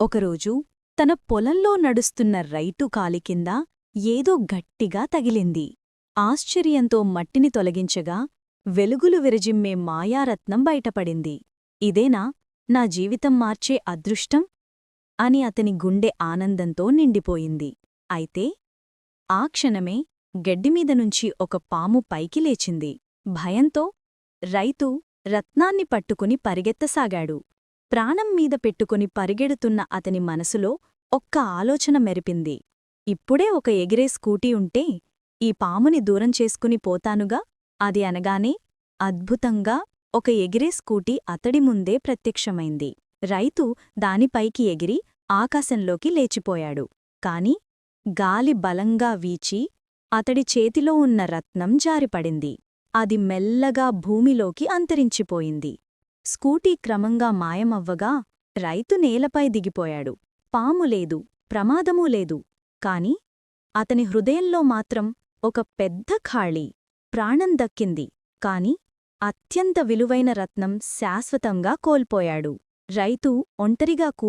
ఒకరోజు తన పొలంలో నడుస్తున్న రైతు కాలి కింద ఏదో గట్టిగా తగిలింది. ఆశ్చర్యంతో మట్టిని తొలగించగా వెలుగులు విరజిమ్మే మాయారత్నం బయటపడింది. ఇదేనా? నా జీవితం మార్చే అదృష్టం? అని అతని గుండె ఆనందంతో నిండిపోయింది. అయితే ఆ క్షణమే గడ్డిమీదనుంచి ఒక పాము పైకి లేచింది. భయంతో రైతు రత్నాన్ని పట్టుకుని పరిగెత్తసాగాడు. ప్రాణం మీద పెట్టుకుని పరిగెడుతున్న అతని మనసులో ఒక్క ఆలోచన మెరిపింది. ఇప్పుడే ఒక ఎగిరే స్కూటీ ఉంటే ఈ పాముని దూరం చేసుకుని పోతానుగా? అది అనగానే అద్భుతంగా ఒక ఎగిరే స్కూటీ అతడి ముందే ప్రత్యక్షమైంది. రైతు దానిపైకి ఎగిరి ఆకాశంలోకి లేచిపోయాడు. కాని గాలి బలంగా వీచి అతడి చేతిలో ఉన్న రత్నం జారిపడింది. అది మెల్లగా భూమిలోకి అంతరించిపోయింది. స్కూటీ క్రమంగా మాయమవ్వగా రైతు నేలపై దిగిపోయాడు. పాము లేదు ప్రమాదమూ లేదు. కాని అతని హృదయంలో మాత్రం ఒక పెద్ద ఖాళీ ప్రాణం దక్కింది. కాని అత్యంత విలువైన రత్నం శాశ్వతంగా కోల్పోయాడు. రైతు ఒంటరిగా కూ